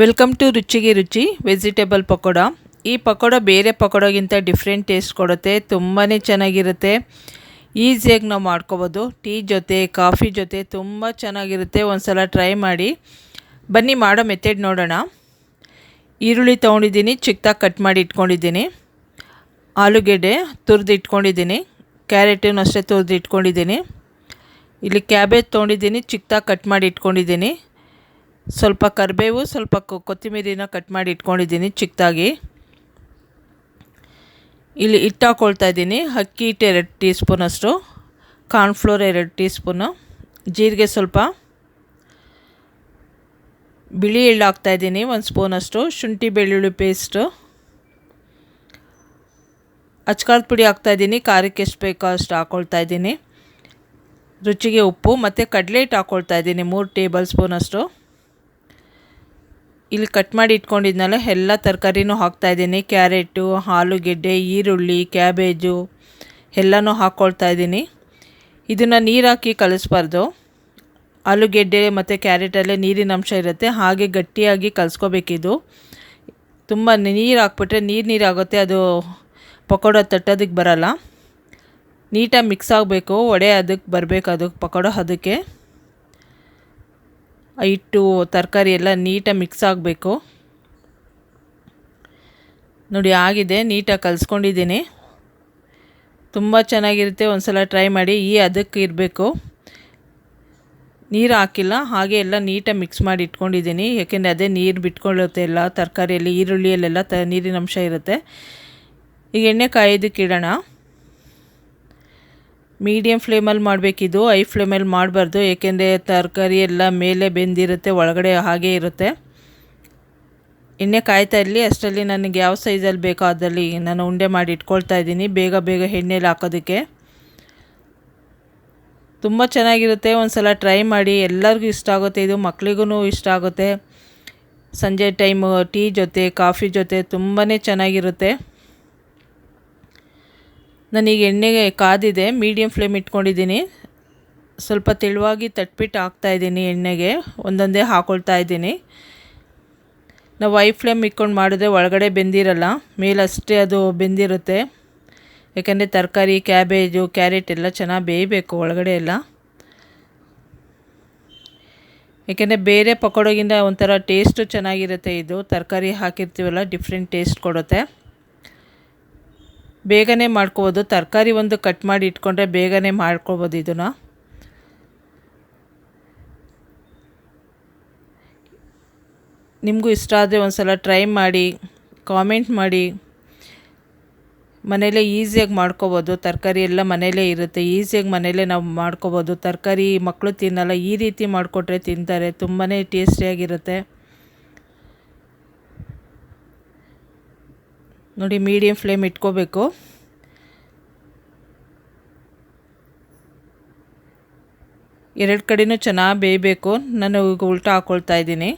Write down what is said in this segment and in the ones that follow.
Welcome to ರುಚಿಗೆ ರುಚಿ vegetable pakoda ಈ ಪಕೋಡ ಬೇರೆ ಪಕೋಡಗಿಂತ ಡಿಫ್ರೆಂಟ್ ಟೇಸ್ಟ್ ಕೊಡುತ್ತೆ ತುಂಬಾ ಚೆನ್ನಾಗಿರುತ್ತೆ. ಈಸಿಯಾಗಿ ನಾವು ಮಾಡ್ಕೋಬೋದು. ಟೀ ಜೊತೆ ಕಾಫಿ ಜೊತೆ ತುಂಬ ಚೆನ್ನಾಗಿರುತ್ತೆ. ಒಂದು ಸಲ ಟ್ರೈ ಮಾಡಿ. ಬನ್ನಿ, ಮಾಡೋ ಮೆಥಡ್ ನೋಡೋಣ. ಈರುಳ್ಳಿ ತೊಗೊಂಡಿದ್ದೀನಿ, ಚಿಕ್ಕದಾಗಿ ಕಟ್ ಮಾಡಿ ಇಟ್ಕೊಂಡಿದ್ದೀನಿ. ಆಲೂಗೆಡ್ಡೆ ತುರಿದು ಇಟ್ಕೊಂಡಿದ್ದೀನಿ ಕ್ಯಾರೆಟನ್ನು ಅಷ್ಟೇ ತುರಿದು ಇಟ್ಕೊಂಡಿದ್ದೀನಿ ಇಲ್ಲಿ ಕ್ಯಾಬೇಜ್ ತೊಗೊಂಡಿದ್ದೀನಿ, ಚಿಕ್ಕದಾಗಿ ಕಟ್ ಮಾಡಿ ಇಟ್ಕೊಂಡಿದ್ದೀನಿ. ಸ್ವಲ್ಪ ಕರಿಬೇವು, ಸ್ವಲ್ಪ ಕೊತ್ತಂಬರಿನ ಕಟ್ ಮಾಡಿ ಇಟ್ಕೊಂಡಿದ್ದೀನಿ ಚಿಕ್ಕದಾಗಿ. ಇಲ್ಲಿ ಹಿಟ್ಟು ಹಾಕ್ಕೊಳ್ತಾ ಇದ್ದೀನಿ. ಅಕ್ಕಿ ಹಿಟ್ಟು ಎರಡು ಟೀ ಸ್ಪೂನಷ್ಟು ಕಾರ್ನ್ಫ್ಲೋರ್ ಎರಡು ಟೀ ಸ್ಪೂನು ಜೀರಿಗೆ ಸ್ವಲ್ಪ. ಬಿಳಿ ಎಳ್ಳು ಹಾಕ್ತಾಯಿದ್ದೀನಿ ಒಂದು ಸ್ಪೂನಷ್ಟು ಶುಂಠಿ ಬೆಳ್ಳುಳ್ಳಿ ಪೇಸ್ಟು. ಅಚ್ಕಾರದ ಪುಡಿ ಹಾಕ್ತಾಯಿದ್ದೀನಿ ಖಾರಕ್ಕೆ ಎಷ್ಟು ಬೇಕೋ ಅಷ್ಟು ಹಾಕ್ಕೊಳ್ತಾ ಇದ್ದೀನಿ. ರುಚಿಗೆ ಉಪ್ಪು, ಮತ್ತು ಕಡಲೆ ಹಿಟ್ಟು ಹಾಕ್ಕೊಳ್ತಾ ಇದ್ದೀನಿ, ಮೂರು ಟೇಬಲ್ ಸ್ಪೂನಷ್ಟು ಇಲ್ಲಿ ಕಟ್ ಮಾಡಿ ಇಟ್ಕೊಂಡಿದ್ನಲ್ಲ, ಎಲ್ಲ ತರಕಾರಿನೂ ಹಾಕ್ತಾಯಿದ್ದೀನಿ ಕ್ಯಾರೆಟು ಆಲೂಗೆಡ್ಡೆ ಈರುಳ್ಳಿ ಕ್ಯಾಬೇಜು ಎಲ್ಲನೂ ಹಾಕ್ಕೊಳ್ತಾ ಇದ್ದೀನಿ. ಇದನ್ನು ನೀರು ಹಾಕಿ ಕಲಿಸ್ಬಾರ್ದು ಆಲೂಗೆಡ್ಡೆ ಮತ್ತು ಕ್ಯಾರೆಟಲ್ಲೇ ನೀರಿನ ಅಂಶ ಇರುತ್ತೆ. ಹಾಗೆ ಗಟ್ಟಿಯಾಗಿ ಕಲಿಸ್ಕೋಬೇಕಿದು. ತುಂಬ ನೀರು ಹಾಕ್ಬಿಟ್ರೆ ನೀರು ನೀರು ಆಗುತ್ತೆ, ಅದು ಪಕೋಡ ತಟ್ಟೋದಕ್ಕೆ ಬರಲ್ಲ. ನೀಟಾಗಿ ಮಿಕ್ಸ್ ಆಗಬೇಕು, ಒಡೆ ಅದಕ್ಕೆ ಬರಬೇಕು ಅದಕ್ಕೆ ಪಕೋಡ ಅದಕ್ಕೆ. ಹಿಟ್ಟು ತರಕಾರಿ ಎಲ್ಲ ನೀಟಾಗಿ ಮಿಕ್ಸ್ ಆಗಬೇಕು. ನೋಡಿ, ಆಗಿದೆ, ನೀಟಾಗಿ ಕಲಿಸ್ಕೊಂಡಿದ್ದೀನಿ. ತುಂಬ ಚೆನ್ನಾಗಿರುತ್ತೆ ಒಂದು ಸಲ ಟ್ರೈ ಮಾಡಿ, ಈ ಅದಕ್ಕೆ ಇರಬೇಕು. ನೀರು ಹಾಕಿಲ್ಲ, ಹಾಗೆ ಎಲ್ಲ ನೀಟಾಗಿ ಮಿಕ್ಸ್ ಮಾಡಿ ಇಟ್ಕೊಂಡಿದ್ದೀನಿ. ಯಾಕೆಂದರೆ ಅದೇ ನೀರು ಬಿಟ್ಕೊಳ್ಳುತ್ತೆ ಎಲ್ಲ, ತರಕಾರಿಯಲ್ಲಿ, ಈರುಳ್ಳಿಯಲ್ಲೆಲ್ಲ ತ ನೀರಿನ ಅಂಶ ಇರುತ್ತೆ. ಈಗ ಎಣ್ಣೆ ಕಾಯೋದಕ್ಕೆ ಇಡೋಣ. ಮೀಡಿಯಮ್ ಫ್ಲೇಮಲ್ಲಿ ಮಾಡಬೇಕಿದು ಐ ಫ್ಲೇಮಲ್ಲಿ ಮಾಡಬಾರ್ದು, ಏಕೆಂದರೆ ತರಕಾರಿ ಎಲ್ಲ ಮೇಲೆ ಬೆಂದಿರುತ್ತೆ, ಒಳಗಡೆ ಹಾಗೆ ಇರುತ್ತೆ. ಎಣ್ಣೆ ಕಾಯ್ತಾ ಇರಲಿ, ಅಷ್ಟರಲ್ಲಿ ನನಗೆ ಯಾವ ಸೈಜಲ್ಲಿ ಬೇಕೋ ಅದರಲ್ಲಿ ನಾನು ಉಂಡೆ ಮಾಡಿ ಇಟ್ಕೊಳ್ತಾ ಇದ್ದೀನಿ, ಬೇಗ ಬೇಗ ಎಣ್ಣೆಲಿ ಹಾಕೋದಕ್ಕೆ. ತುಂಬ ಚೆನ್ನಾಗಿರುತ್ತೆ ಒಂದು ಸಲ ಟ್ರೈ ಮಾಡಿ, ಎಲ್ಲರಿಗೂ ಇಷ್ಟ ಆಗುತ್ತೆ, ಇದು ಮಕ್ಳಿಗೂ ಇಷ್ಟ ಆಗುತ್ತೆ. ಸಂಜೆ ಟೈಮು ಟೀ ಜೊತೆ, ಕಾಫಿ ಜೊತೆ ತುಂಬಾ ಚೆನ್ನಾಗಿರುತ್ತೆ. ನಾನೀಗ ಎಣ್ಣೆಗೆ ಕಾದಿದೆ ಮೀಡಿಯಮ್ ಫ್ಲೇಮ್ ಇಟ್ಕೊಂಡಿದ್ದೀನಿ. ಸ್ವಲ್ಪ ತೆಳುವಾಗಿ ತಟ್ಬಿಟ್ಟು ಹಾಕ್ತಾಯಿದ್ದೀನಿ ಎಣ್ಣೆಗೆ, ಒಂದೊಂದೇ ಹಾಕ್ಕೊಳ್ತಾ ಇದ್ದೀನಿ. ನಾವು ವೈ ಫ್ಲೇಮ್ ಇಟ್ಕೊಂಡು ಮಾಡಿದ್ರೆ ಒಳಗಡೆ ಬೆಂದಿರಲ್ಲ, ಮೇಲಷ್ಟೇ ಅದು ಬೆಂದಿರುತ್ತೆ. ಯಾಕೆಂದರೆ ತರಕಾರಿ ಕ್ಯಾಬೇಜು ಕ್ಯಾರೆಟ್ ಎಲ್ಲ ಚೆನ್ನಾಗಿ ಬೇಯಬೇಕು ಒಳಗಡೆ ಎಲ್ಲ. ಯಾಕೆಂದರೆ ಬೇರೆ ಪಕೋಡೋಗಿಂದ ಒಂಥರ ಟೇಸ್ಟು ಚೆನ್ನಾಗಿರುತ್ತೆ ಇದು. ತರಕಾರಿ ಹಾಕಿರ್ತೀವಲ್ಲ ಡಿಫ್ರೆಂಟ್ ಟೇಸ್ಟ್ ಕೊಡುತ್ತೆ. ಬೇಗನೆ ಮಾಡ್ಕೋಬೋದು. ತರಕಾರಿ ಒಂದು ಕಟ್ ಮಾಡಿ ಇಟ್ಕೊಂಡ್ರೆ ಬೇಗನೆ ಮಾಡ್ಕೋಬೋದು ಇದನ್ನು. ನಿಮಗೂ ಇಷ್ಟ ಆದರೆ ಒಂದು ಸಲ ಟ್ರೈ ಮಾಡಿ, ಕಾಮೆಂಟ್ ಮಾಡಿ. ಮನೇಲೇ ಈಸಿಯಾಗಿ ಮಾಡ್ಕೋಬೋದು. ತರಕಾರಿ ಎಲ್ಲ ಮನೇಲೇ ಇರುತ್ತೆ. ಈಸಿಯಾಗಿ ಮನೇಲೇ ನಾವು ಮಾಡ್ಕೋಬೋದು. ತರಕಾರಿ ಮಕ್ಕಳು ತಿನ್ನಲ್ಲ, ಈ ರೀತಿ ಮಾಡಿಕೊಟ್ರೆ ತಿಂತಾರೆ. ತುಂಬಾ ಟೇಸ್ಟಿಯಾಗಿರುತ್ತೆ. ನೋಡಿ ಮೀಡಿಯಮ್ ಫ್ಲೇಮ್ ಇಟ್ಕೋಬೇಕು. ಎರಡು ಕಡೆಯೂ ಚೆನ್ನಾಗಿ ಬೇಯಬೇಕು. ನಾನು ಈಗ ಉಲ್ಟಾ ಹಾಕ್ಕೊಳ್ತಾ ಇದ್ದೀನಿ.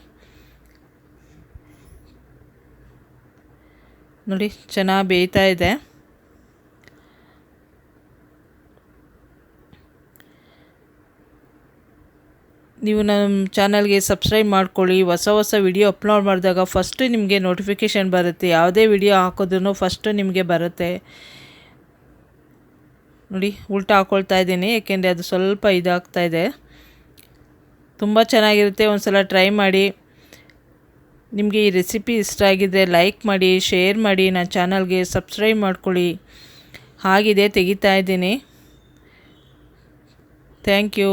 ನೋಡಿ, ಚೆನ್ನಾಗಿ ಬೇಯ್ತಾ ಇದೆ. ನೀವು ನಮ್ಮ ಚಾನಲ್ಗೆ ಸಬ್ಸ್ಕ್ರೈಬ್ ಮಾಡ್ಕೊಳ್ಳಿ. ಹೊಸ ಹೊಸ ವಿಡಿಯೋ ಅಪ್ಲೋಡ್ ಮಾಡಿದಾಗ ಫಸ್ಟು ನಿಮಗೆ ನೋಟಿಫಿಕೇಷನ್ ಬರುತ್ತೆ. ಯಾವುದೇ ವಿಡಿಯೋ ಹಾಕೋದ್ರೂ ಫಸ್ಟು ನಿಮಗೆ ಬರುತ್ತೆ. ನೋಡಿ, ಉಲ್ಟಾ ಹಾಕ್ಕೊಳ್ತಾ ಇದ್ದೀನಿ. ಏಕೆಂದರೆ ಅದು ಸ್ವಲ್ಪ ಇದಾಗ್ತಾ ಇದೆ. ತುಂಬ ಚೆನ್ನಾಗಿರುತ್ತೆ. ಒಂದು ಸಲ ಟ್ರೈ ಮಾಡಿ. ನಿಮಗೆ ಈ ರೆಸಿಪಿ ಇಷ್ಟ ಆಗಿದ್ದರೆ ಲೈಕ್ ಮಾಡಿ ಶೇರ್ ಮಾಡಿ, ನನ್ನ ಚಾನಲ್ಗೆ ಸಬ್ಸ್ಕ್ರೈಬ್ ಮಾಡ್ಕೊಳ್ಳಿ. ಆಗಿದೆ ತೆಗಿತಾ ಇದ್ದೀನಿ. Thank you